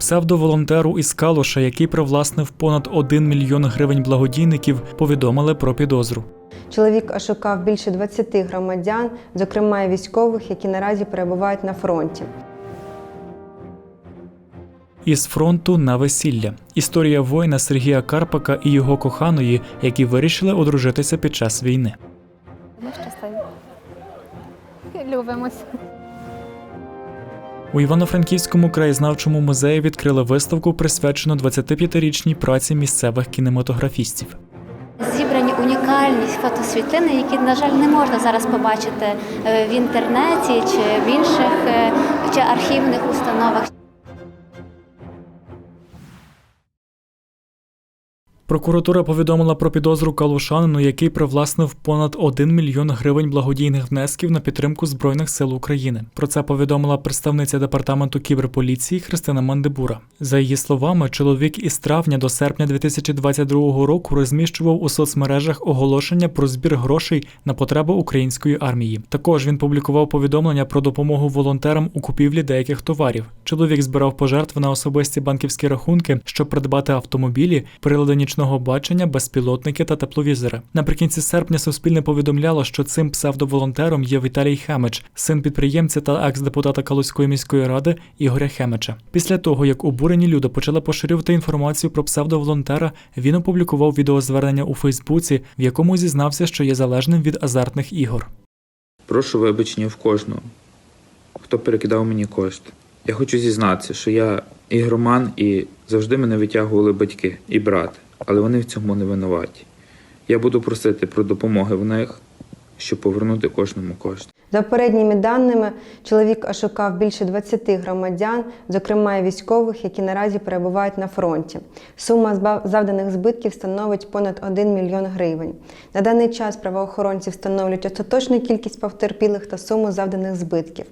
Псевдоволонтеру із Калуша, який привласнив понад 1 мільйон гривень благодійників, повідомили про підозру. Чоловік ошукав більше 20 громадян, зокрема і військових, які наразі перебувають на фронті. Із фронту на весілля. Історія воїна Сергія Карпака і його коханої, які вирішили одружитися під час війни. Ми щасливі. Любимось. У Івано-Франківському краєзнавчому музеї відкрили виставку, присвячену 25-річній праці місцевих кінематографістів. Зібрані унікальні фотосвітлини, які, на жаль, не можна зараз побачити е, в інтернеті чи в інших е, чи архівних установах. Прокуратура повідомила про підозру калушанину, який привласнив понад 1 мільйон гривень благодійних внесків на підтримку Збройних сил України. Про це повідомила представниця департаменту кіберполіції Христина Мандибура. За її словами, чоловік із травня до серпня 2022 року розміщував у соцмережах оголошення про збір грошей на потреби української армії. Також він публікував повідомлення про допомогу волонтерам у купівлі деяких товарів. Чоловік збирав пожертви на особисті банківські рахунки, щоб придбати автомобілі, прилади нічного бачення, безпілотники та тепловізори. Наприкінці серпня Суспільне повідомляло, що цим псевдоволонтером є Віталій Хемич, син підприємця та екс-депутата Калузької міської ради Ігоря Хемича. Після того, як обурені люди почали поширювати інформацію про псевдоволонтера, він опублікував відеозвернення у Фейсбуці, в якому зізнався, що є залежним від азартних ігор. Прошу вибачення в кожного, хто перекидав мені кошти. Я хочу зізнатися, що я ігроман і завжди мене витягували батьки і брат, але вони в цьому не винуваті. Я буду просити про допомоги в них, щоб повернути кожному кошти. За попередніми даними, чоловік ошукав більше 20 громадян, зокрема і військових, які наразі перебувають на фронті. Сума завданих збитків становить понад 1 мільйон гривень. На даний час правоохоронці встановлюють остаточну кількість потерпілих та суму завданих збитків.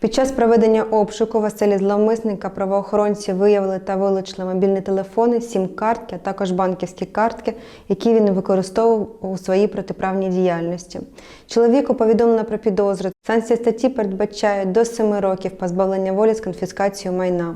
Під час проведення обшуку в оселі зловмисника правоохоронці виявили та вилучили мобільні телефони, сім-картки, а також банківські картки, які він використовував у своїй протиправній діяльності. Чоловіку повідомлено про підозру. Санкція статті передбачає до 7 років позбавлення волі з конфіскацією майна.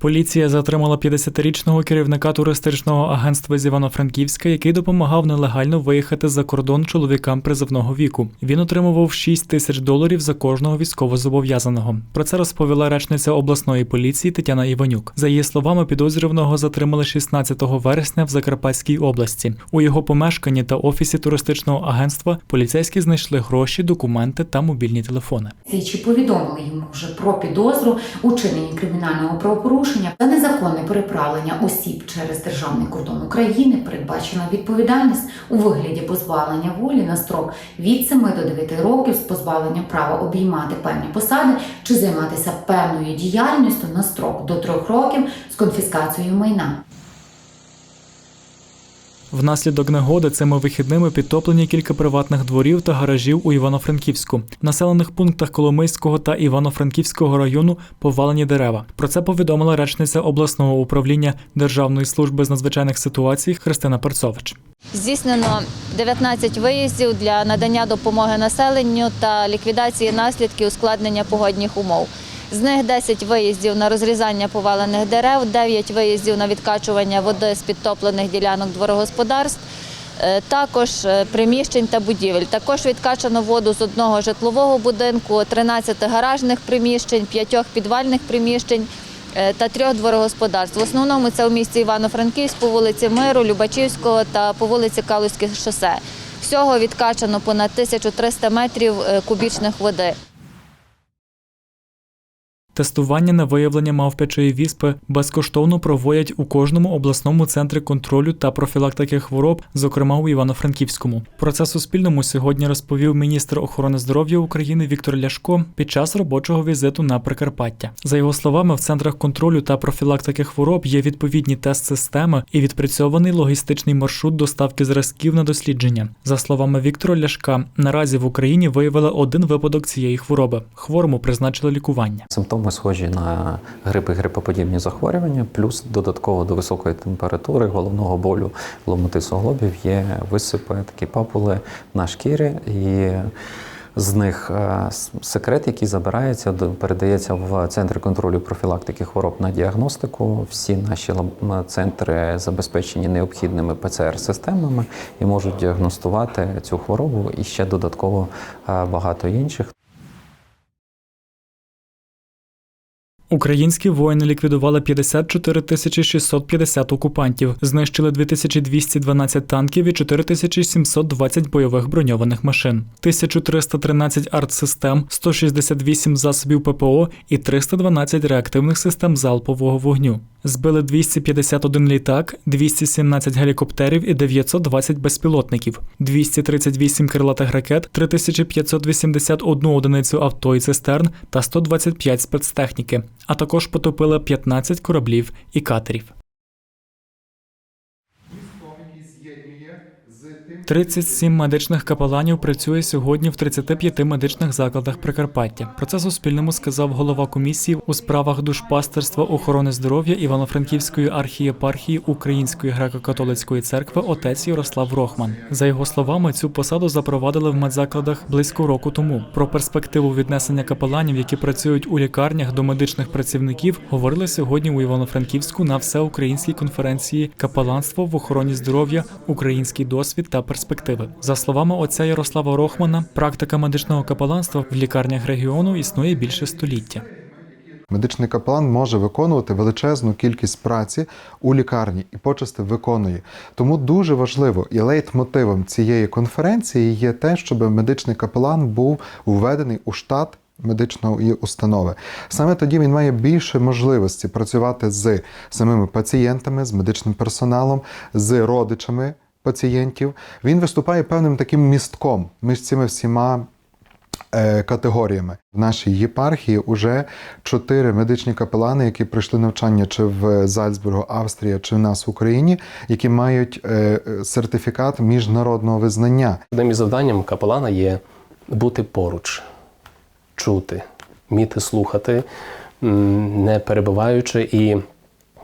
Поліція затримала 50-річного керівника туристичного агентства з Івано-Франківська, який допомагав нелегально виїхати за кордон чоловікам призовного віку. Він отримував 6 тисяч доларів за кожного військовозобов'язаного. Про це розповіла речниця обласної поліції Тетяна Іванюк. За її словами, підозрюваного затримали 16 вересня в Закарпатській області. У його помешканні та офісі туристичного агентства поліцейські знайшли гроші, документи та мобільні телефони. Слідчі повідомили йому вже про підозру у кримінального правопорушення за незаконне переправлення осіб через державний кордон України. Передбачена відповідальність у вигляді позбавлення волі на строк від 7 до 9 років з позбавленням права обіймати певні посади чи займатися певною діяльністю на строк до 3 років з конфіскацією майна. Внаслідок негоди цими вихідними підтоплені кілька приватних дворів та гаражів у Івано-Франківську. В населених пунктах Коломийського та Івано-Франківського району повалені дерева. Про це повідомила речниця обласного управління Державної служби з надзвичайних ситуацій Христина Перцович. Здійснено 19 виїздів для надання допомоги населенню та ліквідації наслідків ускладнення погодних умов. З них 10 виїздів на розрізання повалених дерев, 9 виїздів на відкачування води з підтоплених ділянок дворогосподарств, е, також е, приміщень та будівель. Також відкачано воду з одного житлового будинку, 13 гаражних приміщень, 5 підвальних приміщень е, та трьох дворогосподарств. В основному це у місті Івано-Франківськ по вулиці Миру, Любачівського та по вулиці Калузьке шосе. Всього відкачано понад 1300 метрів кубічних води. Тестування на виявлення мавпячої віспи безкоштовно проводять у кожному обласному центрі контролю та профілактики хвороб, зокрема у Івано-Франківському. Про це Суспільному сьогодні розповів міністр охорони здоров'я України Віктор Ляшко під час робочого візиту на Прикарпаття. За його словами, в центрах контролю та профілактики хвороб є відповідні тест-системи і відпрацьований логістичний маршрут доставки зразків на дослідження. За словами Віктора Ляшка, наразі в Україні виявили один випадок цієї хвороби. Хворому призначили лікування. Симптоми схожі на грип і грипоподібні захворювання, плюс додатково до високої температури, головного болю, ломоти суглобів є висипи, такі папули на шкірі. І З них е, секрет, який забирається, передається в центр контролю профілактики хвороб на діагностику. Всі наші центри забезпечені необхідними ПЦР-системами і можуть діагностувати цю хворобу і ще додатково е, багато інших. Українські воїни ліквідували 54 тисячі 650 окупантів, знищили 2212 танків і 4720 бойових броньованих машин, 1313 артсистем, 168 засобів ППО і 312 реактивних систем залпового вогню. Збили 251 літак, 217 гелікоптерів і 920 безпілотників, 238 крилатих ракет, 3581 одиницю авто і цистерн та 125 спецтехніки, а також потопила 15 кораблів і катерів. 37 медичних капеланів працює сьогодні в 35 медичних закладах Прикарпаття. Про це Суспільному сказав голова комісії у справах душпастерства охорони здоров'я Івано-Франківської архієпархії Української греко-католицької церкви отець Ярослав Рохман. За його словами, цю посаду запровадили в медзакладах близько року тому. Про перспективу віднесення капеланів, які працюють у лікарнях до медичних працівників, говорили сьогодні у Івано-Франківську на всеукраїнській конференції Капеланство в охороні здоров'я, український досвід та перспективи. За словами отця Ярослава Рохмана, практика медичного капеланства в лікарнях регіону існує більше століття. Медичний капелан може виконувати величезну кількість праці у лікарні і почасти виконує. Тому дуже важливо і лейтмотивом цієї конференції є те, щоб медичний капелан був введений у штат медичної установи. Саме тоді він має більше можливості працювати з самими пацієнтами, з медичним персоналом, з родичами пацієнтів. Він виступає певним таким містком між цими всіма е, категоріями. В нашій єпархії вже чотири медичні капелани, які пройшли навчання чи в Зальцбургу, Австрія, чи в нас в Україні, які мають е, сертифікат міжнародного визнання. Одним із завданням капелана є бути поруч, чути, вміти слухати, не перебиваючи і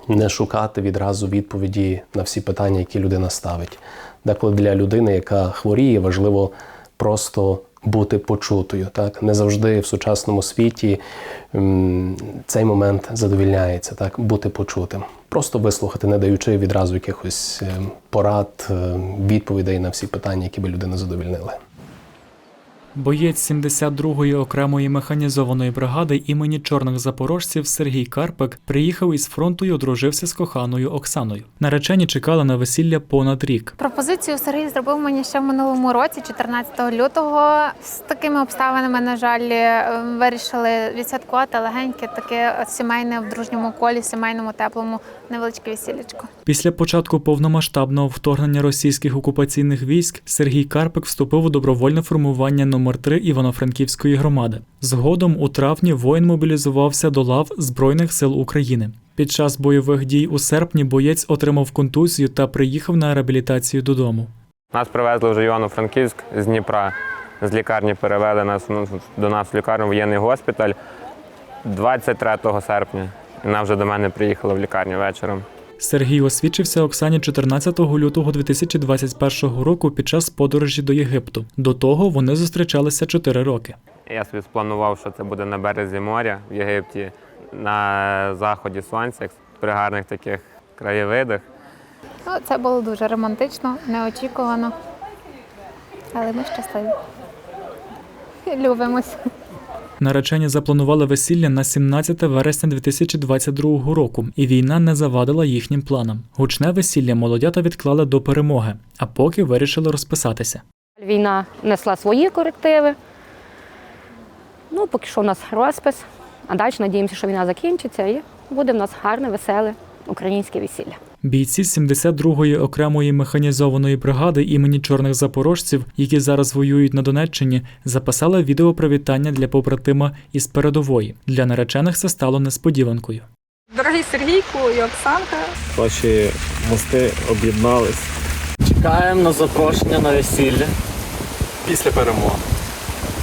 не шукати відразу відповіді на всі питання, які людина ставить. Деколи для людини, яка хворіє, важливо просто бути почутою. Так? Не завжди в сучасному світі цей момент задовільняється, так? бути почутим. Просто вислухати, не даючи відразу якихось е, порад, е, відповідей на всі питання, які би людину задовільнили. Боєць 72-ї окремої механізованої бригади імені чорних запорожців Сергій Карпик приїхав із фронту і одружився з коханою Оксаною. Наречені чекали на весілля понад рік. Пропозицію Сергій зробив мені ще в минулому році, 14 лютого. З такими обставинами, на жаль, е, вирішили відсвяткувати легеньке, таке сімейне в дружньому колі, сімейному теплому невеличке весіллячко. Після початку повномасштабного вторгнення російських окупаційних військ Сергій Карпик вступив у добровольне формування номер 3 Івано-Франківської громади. Згодом у травні воїн мобілізувався до лав Збройних сил України. Під час бойових дій у серпні боєць отримав контузію та приїхав на реабілітацію додому. Нас привезли вже Івано-Франківськ з Дніпра. З лікарні перевели нас ну, до нас в лікарню воєнний госпіталь 23 серпня. Вона вже до мене приїхала в лікарню вечором. Сергій освідчився Оксані 14 лютого 2021 року під час подорожі до Єгипту. До того вони зустрічалися 4 роки. Я собі спланував, що це буде на березі моря в Єгипті, на заході сонця, при гарних таких краєвидах. Ну, це було дуже романтично, неочікувано. Але ми щасливі. Любимось. Наречені запланували весілля на 17 вересня 2022 року, і війна не завадила їхнім планам. Гучне весілля молодята відклали до перемоги, а поки вирішили розписатися. Війна несла свої корективи. Ну, поки що у нас розпис, а далі надіємося, що війна закінчиться і буде в нас гарне, веселе українське весілля. Бійці 72-ї окремої механізованої бригади імені чорних запорожців, які зараз воюють на Донеччині, записали відеопривітання для побратима із передової. Для наречених це стало несподіванкою. Дорогий Сергійку і Оксанка, Ваші мости об'єднались. Чекаємо на запрошення на весілля. Після перемоги.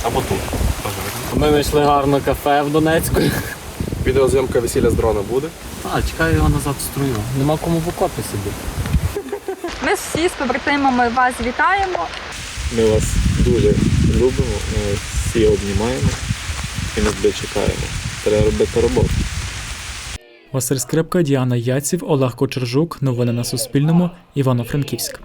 Або тут. Ми знайшли гарне кафе в Донецьку. Відеозйомка весілля з дрона буде. А, чекаю його назад в струю. Нема кому в окопі сидіти. ми всі з побратимами вас вітаємо. Ми вас дуже любимо. Ось всі обнімаємо і на тебе чекаємо. Треба робити роботу. Василь Скрипка, Діана Яців, Олег Кочержук. Новини на Суспільному. Івано-Франківськ.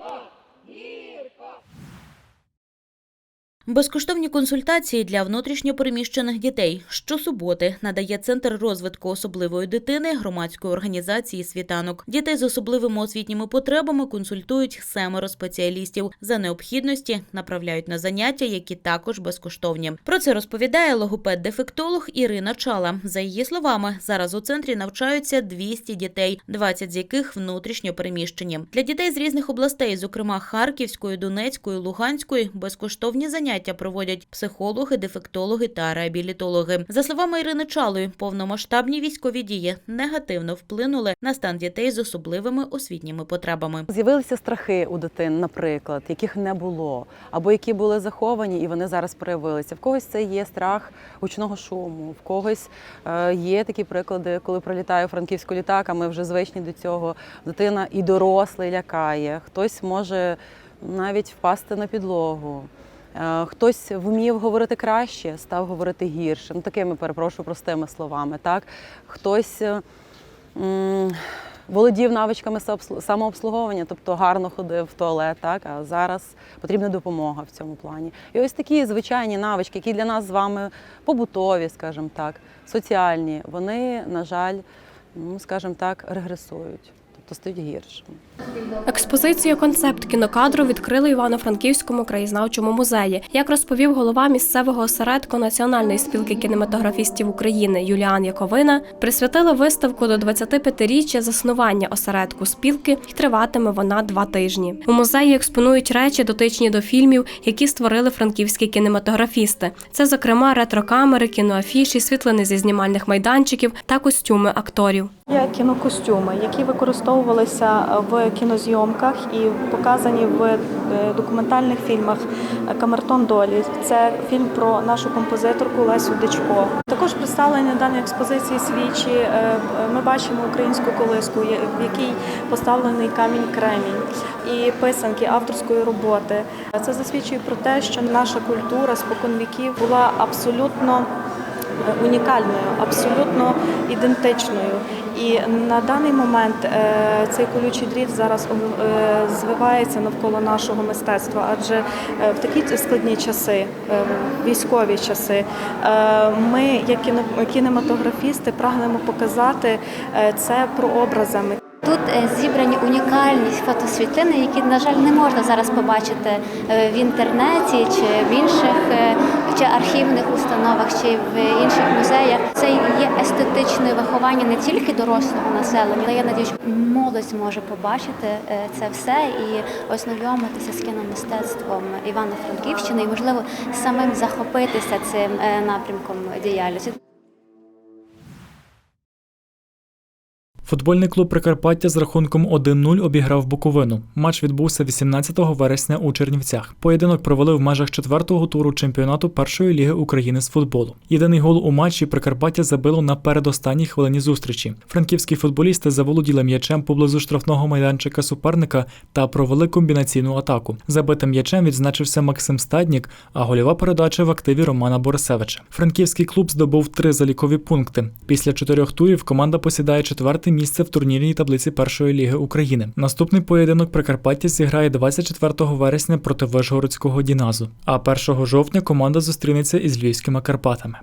Безкоштовні консультації для внутрішньопереміщених дітей щосуботи надає Центр розвитку особливої дитини громадської організації Світанок. Дітей з особливими освітніми потребами консультують семеро спеціалістів. За необхідності направляють на заняття, які також безкоштовні. Про це розповідає логопед-дефектолог Ірина Чала. За її словами, зараз у центрі навчаються 200 дітей, 20 з яких внутрішньо переміщені. Для дітей з різних областей, зокрема Харківської, Донецької, Луганської, безкоштовні заняття проводять психологи, дефектологи та реабілітологи. За словами Ірини Чалої, повномасштабні військові дії негативно вплинули на стан дітей з особливими освітніми потребами. З'явилися страхи у дитин, наприклад, яких не було, або які були заховані, і вони зараз проявилися. В когось це є страх гучного шуму, в когось е, є такі приклади, коли пролітає франківську літак, а ми вже звичні до цього. Дитина і дорослий лякає, хтось може навіть впасти на підлогу. Е, Хтось вмів говорити краще, став говорити гірше. Ну, такими перепрошую простими словами. Так? Хтось е, володів навичками самообслу- самообслуговування, тобто гарно ходив в туалет, так? а зараз потрібна допомога в цьому плані. І ось такі звичайні навички, які для нас з вами побутові, скажімо так, соціальні, вони, на жаль, ну, скажімо так, регресують, тобто стають гіршими. Експозицію концепт кінокадру відкрили Івано-Франківському краєзнавчому музеї. Як розповів голова місцевого осередку Національної спілки кінематографістів України Юліан Яковина, присвятили виставку до 25-річчя заснування осередку спілки і триватиме вона два тижні. У музеї експонують речі, дотичні до фільмів, які створили франківські кінематографісти. Це, зокрема, ретрокамери, кіноафіші, світлини зі знімальних майданчиків та костюми акторів. Є кінокостюми, які використовувалися в кінозйомках і показані в е, документальних фільмах Камертон долі. Це фільм про нашу композиторку Лесю Дичко. Також представлені на даній експозиції свічі. е, Ми бачимо українську колиску, в якій поставлений камінь кремінь і писанки авторської роботи. Це засвідчує про те, що наша культура споконвіків була абсолютно е, унікальною, абсолютно ідентичною. І на даний момент е, цей колючий дріт зараз е, звивається навколо нашого мистецтва, адже е, в такі складні часи, е, військові часи, е, ми, як кінематографісти, прагнемо показати е, це прообразами. Тут е, зібрані унікальні фотосвітлини, які, на жаль, не можна зараз побачити е, в інтернеті чи в інших е, чи архівних установах, чи в інших музеях. Це є естетичне виховання не тільки дорослого населення, але я надіюсь, молодь зможе побачити е, це все і ознайомитися з кіномистецтвом Івано-Франківщини і, можливо, самим захопитися цим е, напрямком діяльності. Футбольний клуб Прикарпаття з рахунком 1-0 обіграв Буковину. Матч відбувся 18 вересня у Чернівцях. Поєдинок провели в межах четвертого туру чемпіонату першої ліги України з футболу. Єдиний гол у матчі Прикарпаття забило на передостанній хвилині зустрічі. Франківські футболісти заволоділи м'ячем поблизу штрафного майданчика суперника та провели комбінаційну атаку. Забитим м'ячем відзначився Максим Стаднік, а гольова передача в активі Романа Борисевича. Франківський клуб здобув три залікові пункти. Після чотирьох турів команда посідає четверте місце в турнірній таблиці першої ліги України. Наступний поєдинок Прикарпаття зіграє 24 вересня проти Вишгородського Діназу. А 1 жовтня команда зустрінеться із Львівськими Карпатами.